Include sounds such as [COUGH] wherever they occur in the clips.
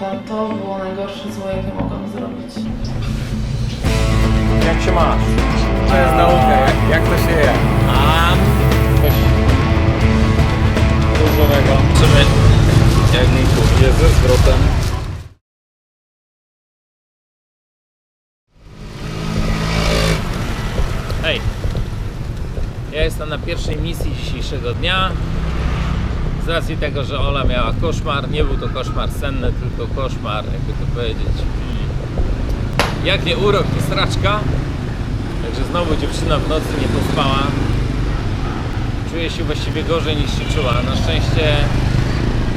To było najgorsze zło, jakie mogłam zrobić. Jak się masz? To jest nauka, jak, jak to się je? A coś różowego. Zobaczymy, jak mi pójdzie ze zwrotem. Hej! Ja jestem na pierwszej misji dzisiejszego dnia. Racji tego, że Ola miała koszmar, nie był to koszmar senny, tylko koszmar, jakby to powiedzieć. hmm, Jak nie urok, to straczka. Także znowu dziewczyna w nocy nie pospała. Czuje się właściwie gorzej niż się czuła. Na szczęście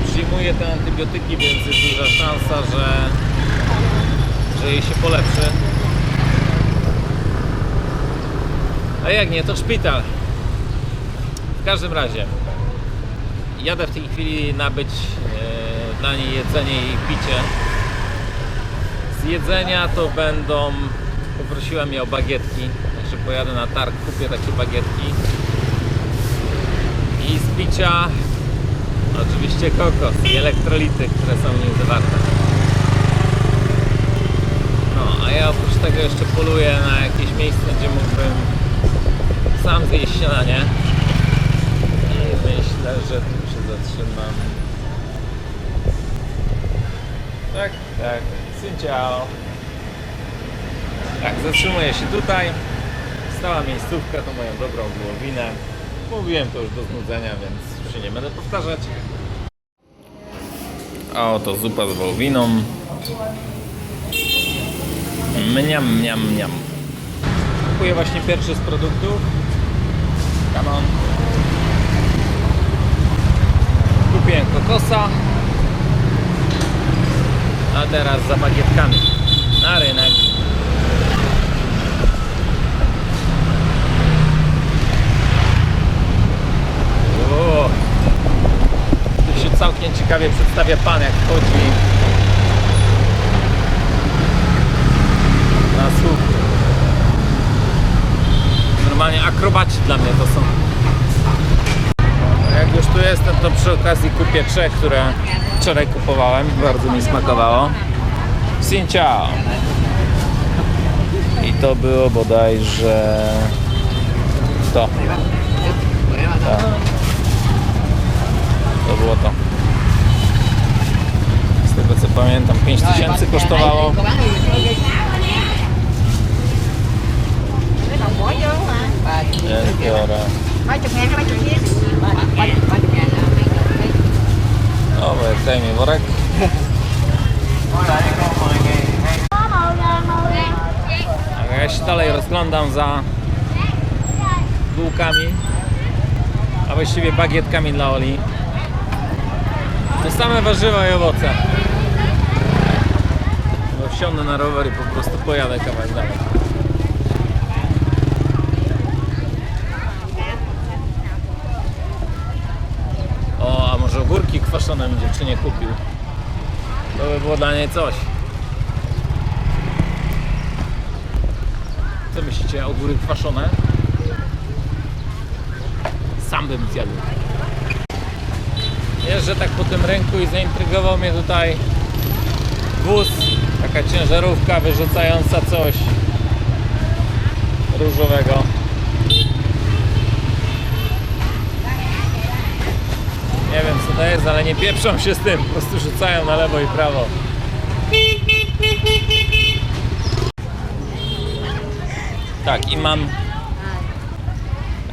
przyjmuje te antybiotyki, więc jest duża szansa, że, że jej się polepszy. A jak nie, to szpital. W każdym razie, jadę w tej chwili nabyć e, dla niej jedzenie i picie. Z jedzenia to będą, poprosiła mnie o bagietki, także pojadę na targ, kupię takie bagietki. I z picia oczywiście kokos i elektrolity, które są w nim zawarte. No, a ja oprócz tego jeszcze poluję na jakieś miejsce, gdzie mógłbym sam zjeść śniadanie. I myślę, że zatrzymam. Tak, tak. Synciao. Tak, zatrzymuję się tutaj. Stała miejscówka, to moją dobrą wołowinę. Mówiłem to już do znudzenia, więc się nie będę powtarzać. A oto zupa z wołowiną. Mniam, mniam, mniam. Kupuję właśnie pierwszy z produktów. Come on. Kupiłem kokosa. A teraz za bagietkami. Na rynek. Tu się całkiem ciekawie przedstawia pan jak wchodzi na słup. Normalnie akrobaci dla mnie to są. Jak już tu jestem, to przy okazji kupię trzech, które wczoraj kupowałem. Bardzo mi smakowało. Ciao. I to było bodajże to. Tak. To było to. Z tego co pamiętam 5000 kosztowało. Jest, biorę. mấy chục ngàn hay mấy chục chiếc ba ba ba chục ngàn hả? Dobra, daj mi worek. A ja się dalej rozglądam za bułkami, a właściwie bagietkami dla Oli. To same warzywa i owoce. Wsiądę na rower i po prostu pojadę kawałek dalej. O, a może ogórki kwaszone mi dziewczynie kupił. To by było dla niej coś. Co myślicie, ogóry kwaszone? Sam bym zjadł. Jeżdżę tak po tym rynku i zaintrygował mnie tutaj wóz, taka ciężarówka wyrzucająca coś różowego. Nie wiem co to jest, ale nie pieprzą się z tym, po prostu rzucają na lewo i prawo. Tak, i mam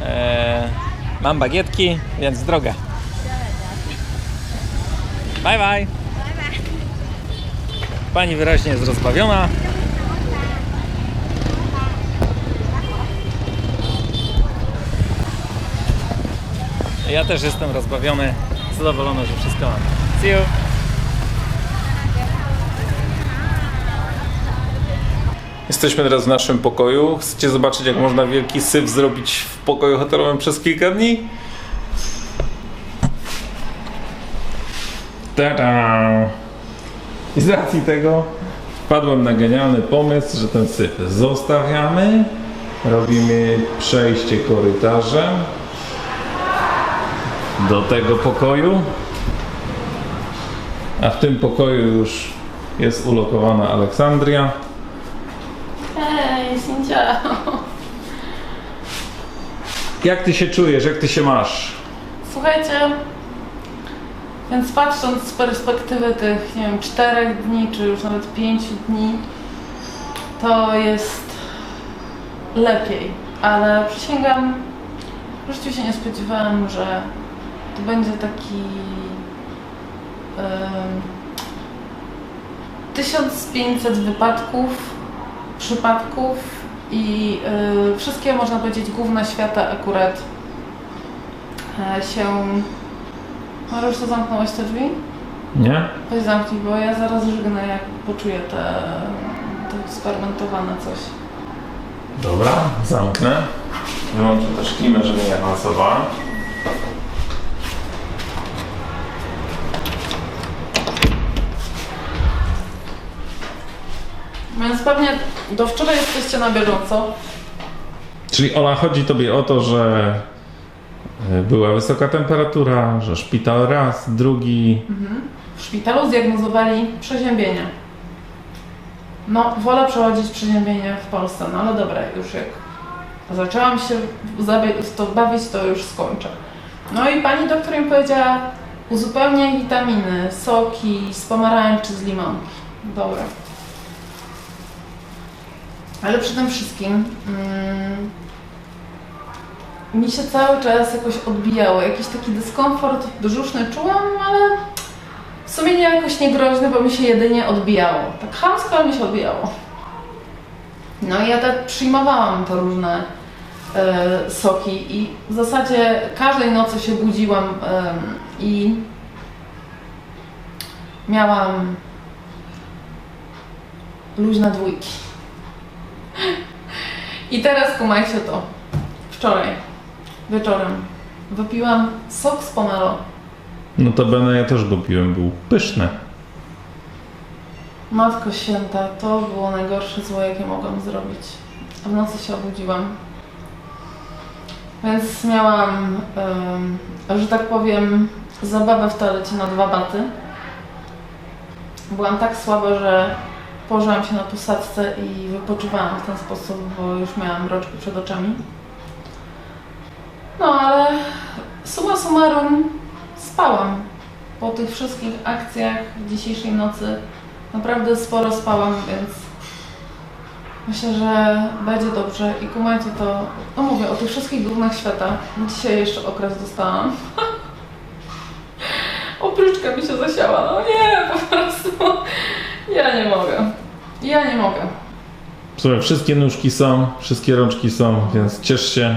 e, mam bagietki, więc w drogę. Bye bye. Pani wyraźnie jest rozbawiona. Ja też jestem rozbawiony, zadowolony, że wszystko mam. See you. Jesteśmy teraz w naszym pokoju. Chcecie zobaczyć, jak można wielki syf zrobić w pokoju hotelowym przez kilka dni? Ta-da! I z racji tego wpadłem na genialny pomysł, że ten syf zostawiamy. Robimy przejście korytarzem do tego pokoju. A w tym pokoju już Jest ulokowana Aleksandria. Hej, Sincia. Jak ty się czujesz? Jak ty się masz? Słuchajcie, więc patrząc z perspektywy tych, nie wiem, czterech dni, czy już nawet pięciu dni, to jest lepiej. Ale przysięgam, w życiu się nie spodziewałam, że to będzie taki em, 1500 wypadków, przypadków i y, wszystkie, można powiedzieć, główne świata akurat e, się... Może już to zamknąłeś te drzwi? Nie? Weź zamknij, bo ja zaraz żygnę, jak poczuję te, te sfermentowane coś. Dobra, zamknę. Wyłączę też klimę, żeby nie awansowała. Więc pewnie do wczoraj jesteście na bieżąco. Czyli Ola, chodzi tobie o to, że y, była wysoka temperatura, że szpital raz, drugi. W szpitalu zdiagnozowali przeziębienie. No, wolę przechodzić przeziębienie w Polsce, no ale dobra, już jak zaczęłam się w to bawić, to już skończę. No i pani doktor mi powiedziała, uzupełniaj witaminy, soki z pomarańczy, z limonki. Dobra. Ale tym wszystkim mm, mi się cały czas jakoś odbijało. Jakiś taki dyskomfort brzuszny czułam, ale w sumie nie jakoś niegroźny, bo mi się jedynie odbijało. Tak chamsko, mi się odbijało. No i ja tak przyjmowałam te różne e, soki i w zasadzie każdej nocy się budziłam em, i miałam luźne dwójki. I teraz kumajcie to. Wczoraj wieczorem wypiłam sok z pomelo. No to bene ja też go piłem, był pyszny. Matko święta, to było najgorsze zło, jakie mogłam zrobić. A w nocy się obudziłam. Więc miałam, że tak powiem, zabawę w toalecie na dwa baty. Byłam tak słaba, że położyłam się na posadzce i wypoczywałam w ten sposób, bo już miałam mroczki przed oczami. No ale summa summarum spałam. Po tych wszystkich akcjach dzisiejszej nocy Naprawdę sporo spałam, więc myślę, że będzie dobrze. I kumajcie to, no mówię o tych wszystkich gównach świata. Dzisiaj jeszcze okres dostałam. [LAUGHS] Opróczka mi się zasiała. No nie, po prostu. Ja nie mogę. Ja nie mogę. Słuchaj, wszystkie nóżki są, wszystkie rączki są, więc ciesz się.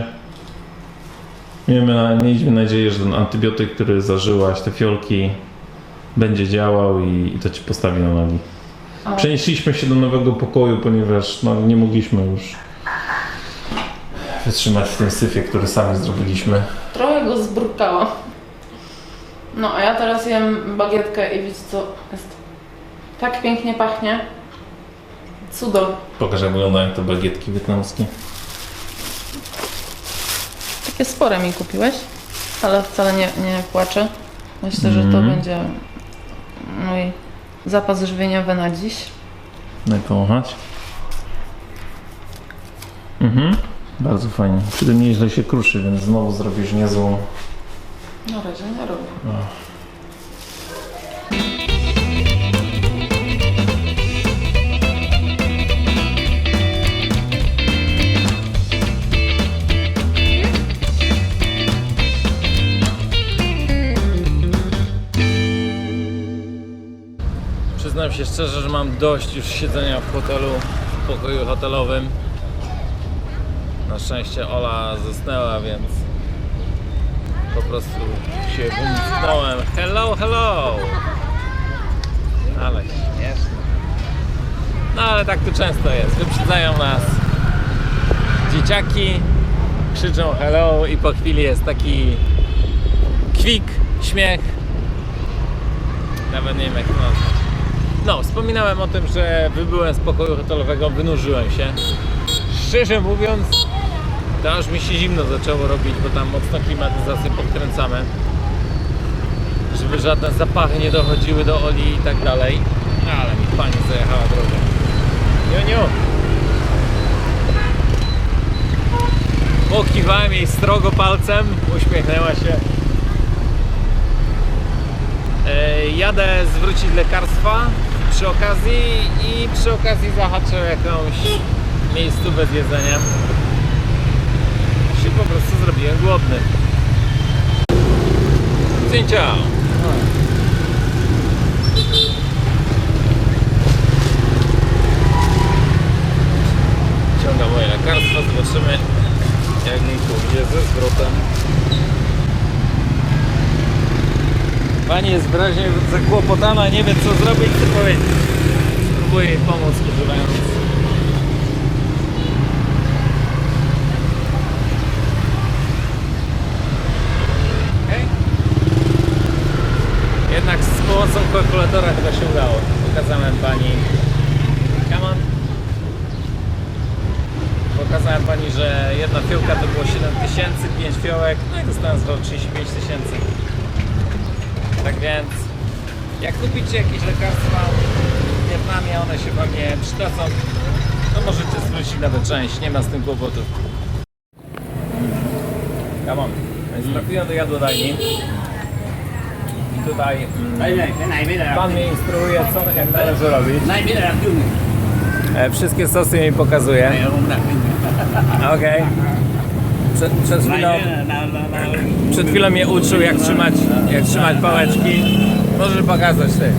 Miejmy, na- mieliśmy nadzieję, że ten antybiotyk, który zażyłaś, te fiolki, będzie działał i, i to ci postawi na nogi. Ale Przenieśliśmy się do nowego pokoju, ponieważ no, nie mogliśmy już wytrzymać w tym syfie, który sami zrobiliśmy. trochę go zbrukałam. No, a ja teraz jem bagietkę i widzicie co jest. Tak pięknie pachnie. Cudo. Pokaż jak wyglądają te bagietki wietnamskie. Takie spore mi kupiłeś, ale wcale nie, nie płaczę. Myślę, że to Mhm. będzie mój zapas żywieniowy na dziś. Daj. Mhm. Bardzo fajnie. Przy tym nieźle się kruszy, więc znowu zrobisz niezłą Na razie nie robię. Się szczerze, że mam dość już siedzenia w hotelu, w pokoju hotelowym. Na szczęście Ola zasnęła, więc po prostu się wymknąłem. Hello, hello! Ale śmieszne. No ale tak tu często jest. Wyprzedzają nas dzieciaki, krzyczą hello i po chwili jest taki kwik, śmiech. Nawet nie wiem jak to nazwać. No, wspominałem o tym, że wybyłem z pokoju hotelowego, wynurzyłem się. Szczerze mówiąc, to aż mi się zimno zaczęło robić, bo tam mocno klimatyzację podkręcamy. Żeby żadne zapachy nie dochodziły do Oli i tak dalej. No, ale mi pani Joniu. Pokiwałem jej strogo palcem, uśmiechnęła się. E, jadę zwrócić lekarstwa przy okazji i przy okazji zahaczę jakąś miejscówę z jedzeniem. Się po prostu zrobiłem głodny. Zdjęcia! Ciąga moje lekarstwo, zobaczymy jak mi pójdzie ze zwrotem. Pani jest wyraźnie zakłopotana, nie wie co zrobić, co powiedzieć. Spróbuję jej pomóc używając. Jednak z pomocą kalkulatora chyba się udało. Pokazałem pani. Come on. Pokazałem pani, że jedna fiołka to było 7 tysięcy, 5 fiołek, no i dostałem zwrot 35 tysięcy. Tak więc, jak kupicie jakieś lekarstwa w Wietnamie, one się wam nie przydadzą, to możecie zwrócić nawet część, nie ma z tym kłopotu. Come on. Więc trafiłem do jadłodajni. I tutaj mm, đây này cái này mới là pan mnie instruuje, co jak należy robić. này mới là đặc trưng này E, Wszystkie sosy mi pokazuje. này là không đặc trưng Okej. [LAUGHS] Przed, przed chwilą... là, Przed chwilą mnie uczył jak trzymać, jak trzymać pałeczki. Możesz pokazać ty.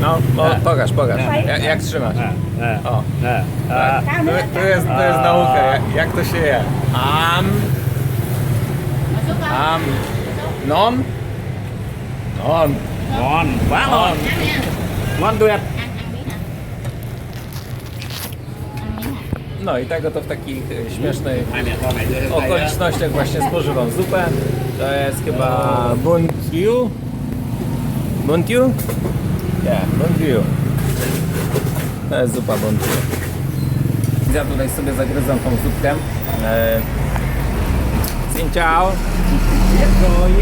No, o, pokaż, pokaż. Jak, jak trzymasz. O, à, tak. tu, jest, tu jest nauka, jak, jak to się je. Am, am, non, non, ngon quá non. ngon No i tego to w takich e, śmiesznych okolicznościach właśnie spożywam zupę. To jest chyba buntiu. Buntiu? Nie, buntiu. To jest zupa buntiu. Ja tutaj sobie zagryzam tą zupkę. E, Xin ciao.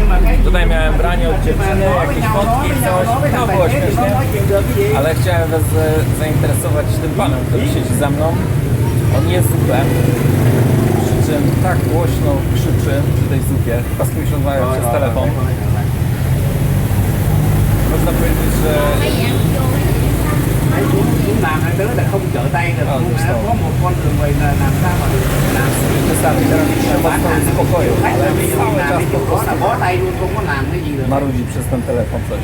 Mà cái Tutaj miałem branie od dziewczyny, jakieś fotki, coś. To było śmiesznie. Ale chciałem Was e, zainteresować tym panem, który siedzi za mną. On je zupę. Przy czym tak głośno krzyczy przy tej zupie. Chyba z kimś rozmawiał przez telefon. Można powiedzieć, że Đấy, xuống, xuống làm hai đứa là không trở tay được Ờ, đúng rồi. có một con đường quay là làm sao mà làm wystarczy teraz się bán mocno hàng là uspokoił, khách ale là ví dụ cały làm czas cái po chỗ đó là prostu bó tay luôn không có làm cái gì được marudzi przez ten telefon coś.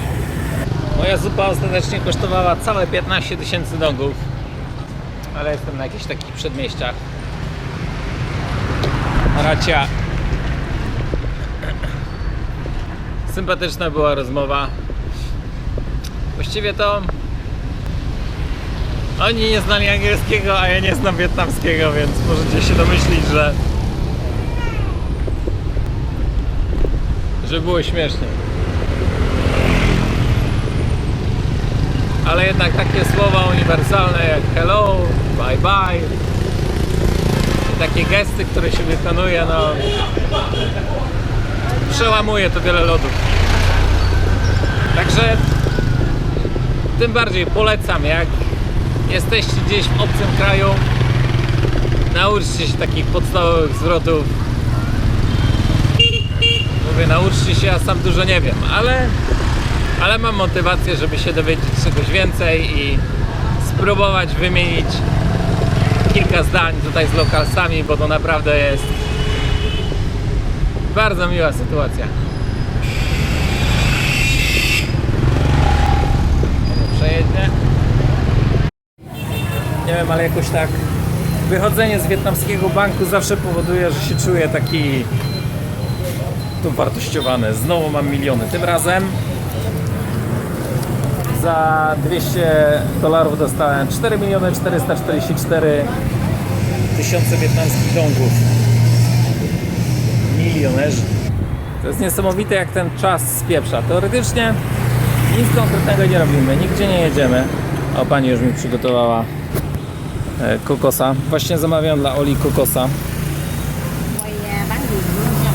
Moja zupa ostatecznie kosztowała całe 15 tysięcy dongów. Ale jestem na jakichś takich przedmieściach. Racia. Sympatyczna była rozmowa. Właściwie to oni nie znali angielskiego, a ja nie znam wietnamskiego, więc możecie się domyślić, że że było śmiesznie. Ale jednak takie słowa uniwersalne jak hello, bye bye takie gesty, które się wykonuje, no przełamuje to wiele lodów. Także tym bardziej polecam, jak jesteście gdzieś w obcym kraju, nauczcie się takich podstawowych zwrotów Mówię, nauczcie się, ja sam dużo nie wiem, ale, ale mam motywację, żeby się dowiedzieć czegoś więcej i spróbować wymienić kilka zdań tutaj z lokalsami, bo to naprawdę jest bardzo miła sytuacja. Przejedzie. Nie wiem, ale jakoś tak wychodzenie z wietnamskiego banku zawsze powoduje, że się czuję taki tu wartościowane. Znowu mam miliony. Tym razem za 200 dolarów dostałem 4 miliony 444 tysiące wietnamskich dongów. Milionerzy. To jest niesamowite jak ten czas spieprza. Teoretycznie nic konkretnego nie robimy, nigdzie nie jedziemy. O, pani już mi przygotowała e, kokosa. Właśnie zamawiam dla Oli kokosa. quay à, bán gì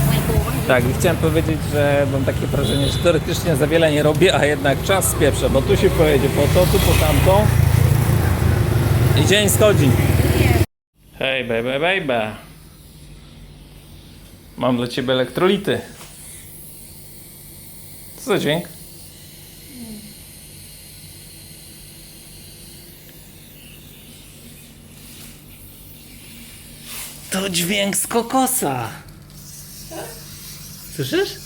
quay cô bán gì Tak, i chciałem powiedzieć, że mam takie wrażenie, że teoretycznie za wiele nie robię, a jednak czas spieprza, bo tu się pojedzie po to, tu po tamto. I dzień schodzi. Hej, baby, baby. Mam dla ciebie elektrolity. Co za dźwięk? To dźwięk z kokosa. Słyszysz?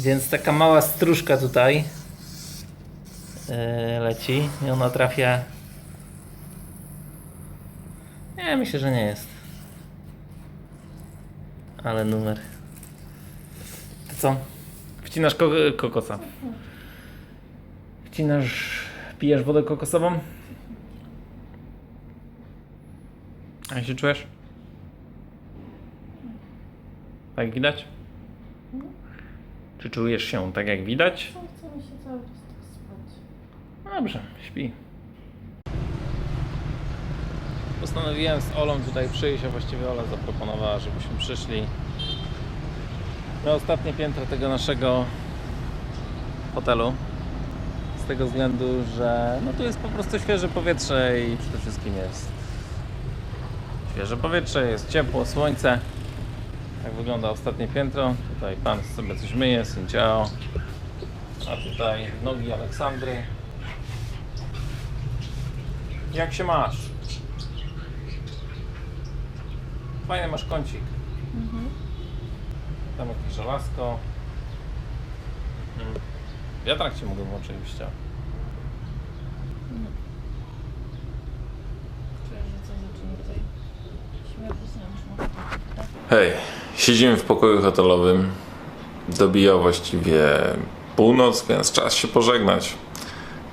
Więc taka mała stróżka tutaj yy, leci i ona trafia. Nie, myślę, że nie jest. Ale numer. Co? Wcinasz ko kokosa. Wcinasz. Pijesz wodę kokosową? A jak się czujesz? Tak jak widać? Czy czujesz się tak jak widać? Chce mi się cały czas tak spać. No Dobrze, śpi. Postanowiłem z Olą tutaj przyjść, a właściwie Ola zaproponowała, żebyśmy przyszli na ostatnie piętro tego naszego hotelu. Z tego względu, że no tu jest po prostu świeże powietrze i przede wszystkim jest świeże powietrze, jest ciepło, słońce. Tak wygląda ostatnie piętro. Tutaj pan sobie coś myje, Ciao. A tutaj nogi Aleksandry. Jak się masz? Fajny masz kącik. Tam jakieś żelazko. Wiatrak ci mógłbym oczywiście. Czuję, że coś zaczyna tutaj śmierdzić nam Hej, siedzimy w pokoju hotelowym. Dobijał właściwie północ, więc czas się pożegnać.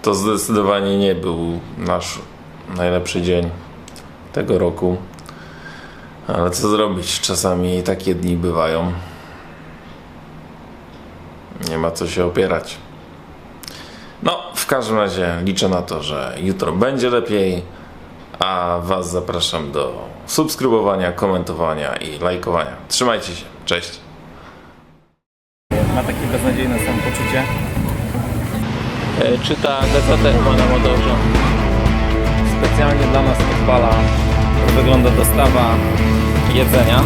To zdecydowanie nie był nasz najlepszy dzień tego roku. Ale co zrobić? Czasami takie dni bywają. Nie ma co się opierać. No, w każdym razie liczę na to, że jutro będzie lepiej. A Was zapraszam do subskrybowania, komentowania i lajkowania. Trzymajcie się. Cześć. Ma takie beznadziejne samopoczucie. E, Czyta gazetę chyba na Modorze. Specjalnie dla nas odpala. Wygląda dostawa jedzenia.